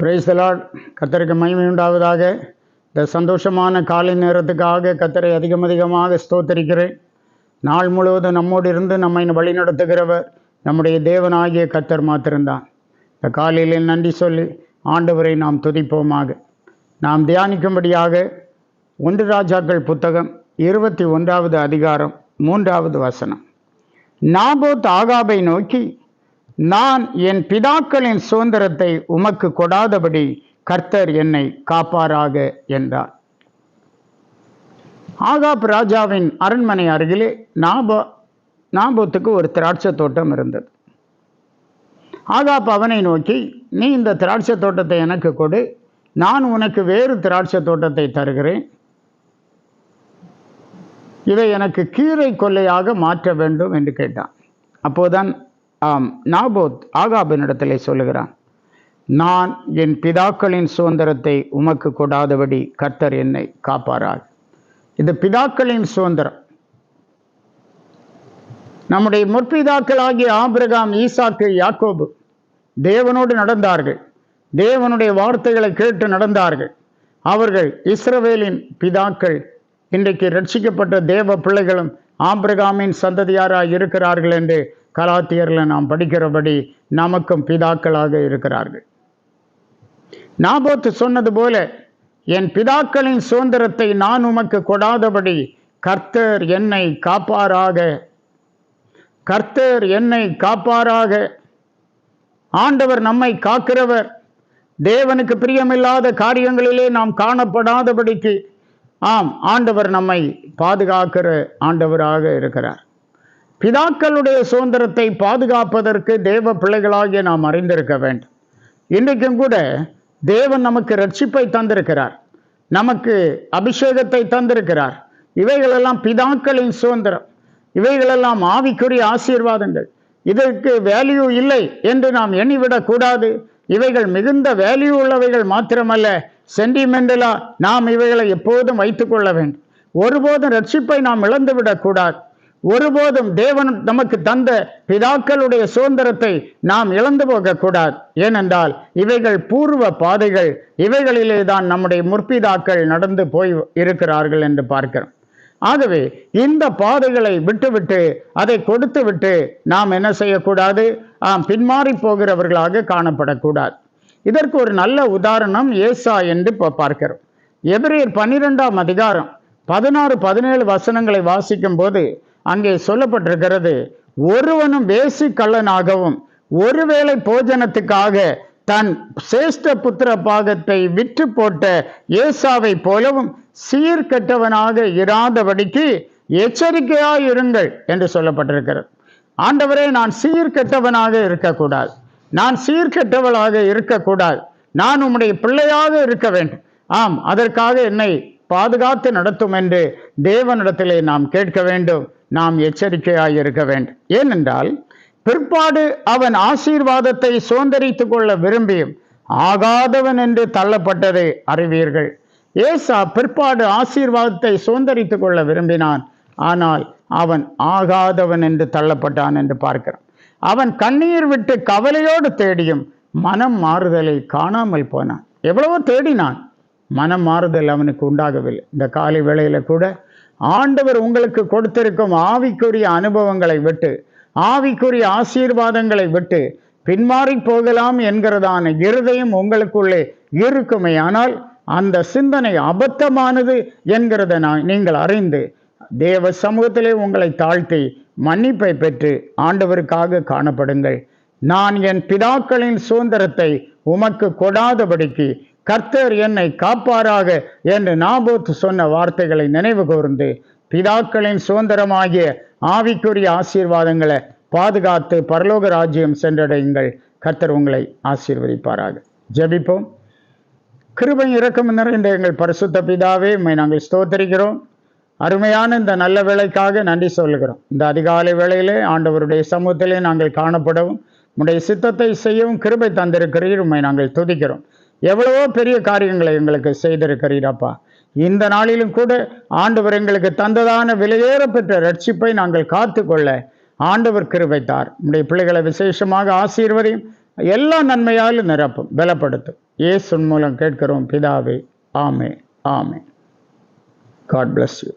பிரேசலாட் கத்தருக்கு மகிமை உண்டாவதாக. இந்த சந்தோஷமான காலை நேரத்துக்காக கத்தரை அதிகம் அதிகமாக ஸ்தோத்தரிக்கிறேன். நாள் முழுவதும் நம்மோடு இருந்து நம்மை வழிநடத்துகிறவர் நம்முடைய தேவனாகிய கத்தர் மாத்திருந்தான் இந்த காலையில் நன்றி சொல்லி ஆண்டவரை நாம் துதிப்போமாக. நாம் தியானிக்கும்படியாக ஒன்று ராஜாக்கள் புத்தகம் இருபத்தி ஒன்றாவது அதிகாரம் மூன்றாவது வசனம். நாபோத் ஆகாபை நோக்கி நான் என் பிதாக்களின் சுதந்திரத்தை உமக்கு கொடாதபடி கர்த்தர் என்னை காப்பாராக என்றார். ஆகாப் ராஜாவின் அரண்மனை அருகிலே நாபோ நாபோத்துக்கு ஒரு திராட்சை தோட்டம் இருந்தது. ஆகாப் அவனை நோக்கி நீ இந்த திராட்சை தோட்டத்தை எனக்கு கொடு. நான் உனக்கு வேறு திராட்சை தோட்டத்தை தருகிறேன். இதை எனக்கு கீரை கொல்லையாக மாற்ற வேண்டும் என்று கேட்டான். அப்போதான் ஆம் நாபோத் ஆகாபினிடத்திலே சொல்லுகிறான் நான் என் பிதாக்களின் சுதந்திரத்தை உமக்கு கொடாதபடி கர்த்தர் என்னை காப்பாராள் இந்த பிதாக்களின் சுதந்திரம். நம்முடைய முற்பிதாக்களாகிய ஆபிரகாம் ஈசாக்கு யாக்கோபு தேவனோடு நடந்தார்கள். தேவனுடைய வார்த்தைகளை கேட்டு நடந்தார்கள். அவர்கள் இஸ்ரவேலின் பிதாக்கள் இன்றைக்கு ரட்சிக்கப்பட்ட தேவ பிள்ளைகளும் ஆம்பிரகாமின் சந்ததியாராக இருக்கிறார்கள் என்று கலாத்தியரில் நாம் படிக்கிறபடி நமக்கும் பிதாக்களாக இருக்கிறார்கள். நாபோத்து சொன்னது போல என் பிதாக்களின் சுதந்திரத்தை நான் உமக்கு கொடாதபடி கர்த்தர் என்னை காப்பாராக கர்த்தர் என்னை காப்பாராக. ஆண்டவர் நம்மை காக்கிறவர். தேவனுக்கு பிரியமில்லாத காரியங்களிலே நாம் காணப்படாதபடிக்கு ஆம் ஆண்டவர் நம்மை பாதுகாக்கிற ஆண்டவராக இருக்கிறார். பிதாக்களுடைய சுதந்திரத்தை பாதுகாப்பதற்கு தேவ பிள்ளைகளாகிய நாம் அறிந்திருக்க வேண்டும். இன்றைக்கும் கூட தேவன் நமக்கு ரட்சிப்பை தந்திருக்கிறார். நமக்கு அபிஷேகத்தை தந்திருக்கிறார். இவைகளெல்லாம் பிதாக்களின் சுதந்திரம். இவைகளெல்லாம் ஆவிக்குரிய ஆசீர்வாதங்கள். இதற்கு வேல்யூ இல்லை என்று நாம் எண்ணிவிடக்கூடாது. இவைகள் மிகுந்த வேல்யூ உள்ளவைகள் மாத்திரமல்ல. சென்டிமெண்டலா நாம் இவைகளை எப்போதும் வைத்துக் கொள்ள வேண்டும். ஒருபோதும் ரட்சிப்பை நாம் இழந்துவிடக் கூடாது. ஒருபோதும் தேவன் நமக்கு தந்த பிதாக்களுடைய சுதந்திரத்தை நாம் இழந்து போகக்கூடாது ஏனென்றால் இவைகள் பூர்வ பாதைகள். இவைகளிலே தான் நம்முடைய முற்பிதாக்கள் நடந்து போய் இருக்கிறார்கள் என்று பார்க்கிறோம். ஆகவே இந்த பாதைகளை விட்டுவிட்டு அதை கொடுத்து விட்டு நாம் என்ன செய்யக்கூடாது ஆம் பின்மாறி போகிறவர்களாக காணப்படக்கூடாது இதற்கு ஒரு நல்ல உதாரணம் ஏசா என்று இப்போ பார்க்கிறோம். எபிரியர் பன்னிரெண்டாம் அதிகாரம் பதினாறு பதினேழு வசனங்களை வாசிக்கும் போது அங்கே சொல்லப்பட்டிருக்கிறது ஒருவனும் வேசி கள்ளனாகவும் ஒருவேளை போஜனத்துக்காக தன் சேஷ்ட புத்திர பாகத்தை விற்று போட்ட ஏசாவை போலவும் சீர்கெட்டவனாக இராதபடிக்கு எச்சரிக்கையாயிருங்கள் என்று சொல்லப்பட்டிருக்கிறது. ஆண்டவரே நான் சீர்கெட்டவனாக இருக்கக்கூடாது. நான் சீர்கெட்டவளாக இருக்கக்கூடாது. நான் உம்முடைய பிள்ளையாக இருக்க வேண்டும். ஆம் அதற்காக என்னை பாதுகாத்து நடத்தும் என்று தேவனிடத்திலே நாம் கேட்க வேண்டும். நாம் எச்சரிக்கையாக இருக்க வேண்டும். ஏனென்றால் பிற்பாடு அவன் ஆசீர்வாதத்தை சுதந்திரித்து கொள்ள விரும்பியும் ஆகாதவன் என்று தள்ளப்பட்டதை அறிவீர்கள். ஏசா பிற்பாடு ஆசீர்வாதத்தை சுதந்திரித்து கொள்ள விரும்பினான். ஆனால் அவன் ஆகாதவன் என்று தள்ளப்பட்டான் என்று பார்க்கிறான் அவன் கண்ணீர் விட்டு கவலையோடு தேடியும் மனம் மாறுதலை காணாமல் போனான். எவ்வளவோ தேடினான். மனம் மாறுதல் அவனுக்கு உண்டாகவில்லை. இந்த காலை வேளையில் கூட ஆண்டவர் உங்களுக்கு கொடுத்திருக்கும் ஆவிக்குரிய அனுபவங்களை விட்டு ஆவிக்குரிய ஆசீர்வாதங்களை விட்டு பின்மாறி போகலாம் என்கிறதான இருதயம் உங்களுக்குள்ளே இருக்குமே. ஆனால் அந்த சிந்தனை அபத்தமானது என்கிறத நான் நீங்கள் அறிந்து தேவ சமூகத்திலே உங்களை தாழ்த்தி மன்னிப்பை பெற்று ஆண்டவருக்காக காணப்படுங்கள். நான் என் பிதாக்களின் சுதந்திரத்தை உமக்கு கொடாதபடிக்கு கர்த்தர் என்னை காப்பாராக என்று நாபோத் சொன்ன வார்த்தைகளை நினைவு கூர்ந்து பிதாக்களின் சுதந்திரமாகிய ஆவிக்குரிய ஆசீர்வாதங்களை பாதுகாத்து பரலோக ராஜ்யம் சென்றடையுங்கள். கர்த்தர் உங்களை ஆசீர்வதிப்பாராக. ஜெபிப்போம். கிருபை இறக்கம் நிறைந்த எங்கள் பரிசுத்த பிதாவே உண்மை நாங்கள் ஸ்தோத்தரிக்கிறோம். அருமையான இந்த நல்ல வேலைக்காக நன்றி சொல்லுகிறோம். இந்த அதிகாலை வேளையிலே ஆண்டவருடைய சமூகத்திலே நாங்கள் காணப்படவும் உடைய சித்தத்தை செய்யவும் கிருபை தந்திருக்கிறீர் உண்மை நாங்கள் துதிக்கிறோம். எவ்வளவோ பெரிய காரியங்களை எங்களுக்கு செய்திருக்கிறீரப்பா. இந்த நாளிலும் கூட ஆண்டவர் எங்களுக்கு தந்ததான விலையேற பெற்ற ரட்சிப்பை நாங்கள் காத்து கொள்ள ஆண்டவர் கிருபைத்தார். உடைய பிள்ளைகளை விசேஷமாக ஆசீர்வதையும் எல்லா நன்மையாலும் நிரப்பும் பலப்படுத்தும். ஏசுன் மூலம் கேட்கிறோம் பிதாவே ஆமே ஆமே காட் பிளஸ் யூ